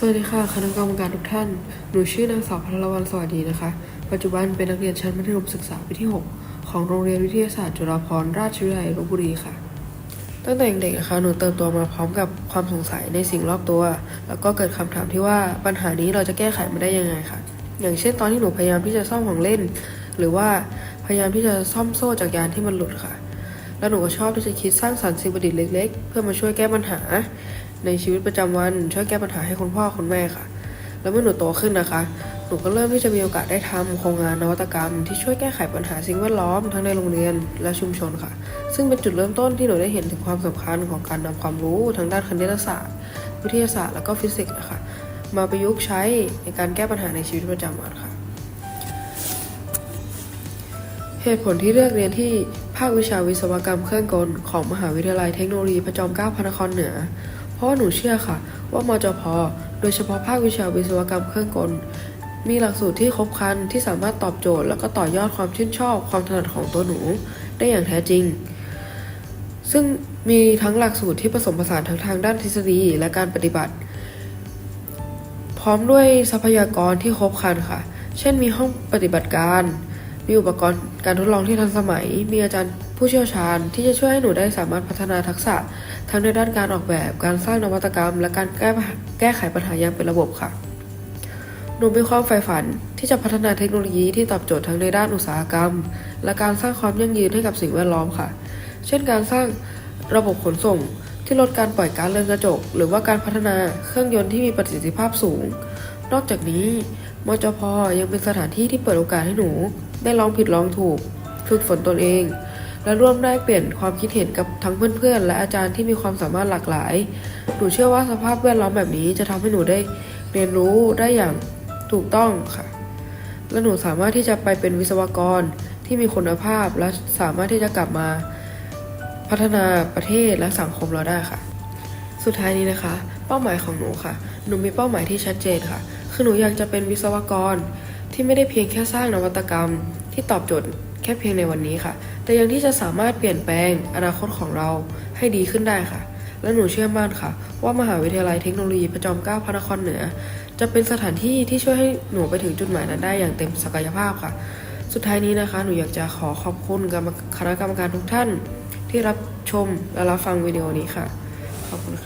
สวัสดีค่ะคณะกรรมการทุกท่าน หนูชื่อนางสาวพัทรวรรณสวัสดีนะคะ ปัจจุบันเป็นนักเรียนชั้นมัธยมศึกษาปีที่ 6 ของโรงเรียนวิทยาศาสตร์จุฬาภรณราชวิทยาลัยลบบุรีค่ะ ตั้งแต่เด็กๆนะคะ หนูเติบโตมาพร้อมกับความสงสัยในสิ่งรอบตัว แล้วก็เกิดคำถามที่ว่าปัญหานี้เราจะแก้ไขมันได้ยังไงค่ะ อย่างเช่นตอนที่หนูพยายามที่จะซ่อมของเล่น หรือว่าพยายามที่จะซ่อมโซ่จักยานที่มันหลุดค่ะ แล้วหนูก็ชอบที่จะคิดสร้างสรรค์สิ่งประดิษฐ์เล็ก ๆ เพื่อมาช่วยแก้ปัญหา ในชีวิตประจำวันช่วยแก้ปัญหาให้คุณพ่อคุณแม่ค่ะ แล้วเมื่อหนูโตขึ้นนะคะ หนูก็เริ่มที่จะมีโอกาสได้ทำโครงงานนวัตกรรม ที่ช่วยแก้ไขปัญหาสิ่งแวดล้อมทั้งในโรงเรียนและชุมชนค่ะ ซึ่งเป็นจุดเริ่มต้นที่หนูได้เห็นถึงความสำคัญของการนำความรู้ทางด้านคณิตศาสตร์ วิทยาศาสตร์และก็ฟิสิกส์นะคะมาประยุกต์ใช้ในการแก้ปัญหาในชีวิตประจำวันค่ะเหตุผลที่เลือกเรียนที่ภาควิชาวิศวกรรมเครื่องกลของมหาวิทยาลัยเทคโนโลยีพระจอมเกล้าพระนครเหนือ เพราะหนูเชื่อค่ะ ว่ามจพโดยเฉพาะภาควิชาวิศวกรรมเครื่องกล มีหลักสูตรที่ครบครันที่สามารถตอบโจทย์ แล้วก็ต่อยอดความชื่นชอบ ความถนัดของตัวหนูได้อย่างแท้จริง ซึ่งมีทั้งหลักสูตรที่ผสมผสานทั้งทางด้านทฤษฎีและการปฏิบัติ พร้อมด้วยทรัพยากรที่ครบครันค่ะ เช่นมีห้องปฏิบัติการ มีอุปกรณ์การทดลองที่ทันสมัย มีอาจารย์ ผู้เชี่ยวชาญที่จะช่วยให้หนูได้สามารถพัฒนาทักษะ ทั้งในด้านการออกแบบ การสร้างนวัตกรรม และการแก้แก้ไขปัญหาอย่างเป็นระบบค่ะ หนูมีความใฝ่ฝันที่จะพัฒนาเทคโนโลยีที่ตอบโจทย์ทั้งในด้านอุตสาหกรรม และการสร้างความยั่งยืนให้กับสิ่งแวดล้อมค่ะ เช่นการสร้างระบบขนส่งที่ลดการปล่อยก๊าซเรือนกระจก หรือว่าการพัฒนาเครื่องยนต์ที่มีประสิทธิภาพสูง นอกจากนี้มจพยังเป็นสถานที่ที่เปิดโอกาสให้หนู ได้ลองผิดลองถูก ฝึกฝนตนเอง และร่วมได้เปลี่ยนความคิดเห็นกับทั้งเพื่อนๆ และอาจารย์ที่มีความสามารถหลากหลาย หนูเชื่อว่าสภาพแวดล้อมแบบนี้จะทำให้หนูได้เรียนรู้ได้อย่างถูกต้องค่ะ และหนูสามารถที่จะไปเป็นวิศวกรที่มีคุณภาพ และสามารถที่จะกลับมาพัฒนาประเทศและสังคมเราได้ค่ะ สุดท้ายนี้นะคะ เป้าหมายของหนูค่ะ หนูมีเป้าหมายที่ชัดเจนค่ะ คือหนูอยากจะเป็นวิศวกรที่ไม่ได้เพียงแค่สร้างนวัตกรรมที่ตอบโจทย์ ค่เพียงในวันนี้ค่ะ แต่ยังที่จะสามารถเปลี่ยนแปลงอนาคตของเราให้ดีขึ้นได้ค่ะ และหนูเชื่อมั่นค่ะ ว่ามหาวิทยาลัยเทคโนโลยีพระจอมเกล้าพระนครเหนือ จะเป็นสถานที่ที่ช่วยให้หนูไปถึงจุดหมายนั้นได้อย่างเต็มศักยภาพค่ะ สุดท้ายนี้นะคะ หนูอยากจะขอขอบคุณกรรมคณะกรรมการทุกท่าน ที่รับชมและรับฟังวิดีโอนี้ค่ะขอบคุณค่ะ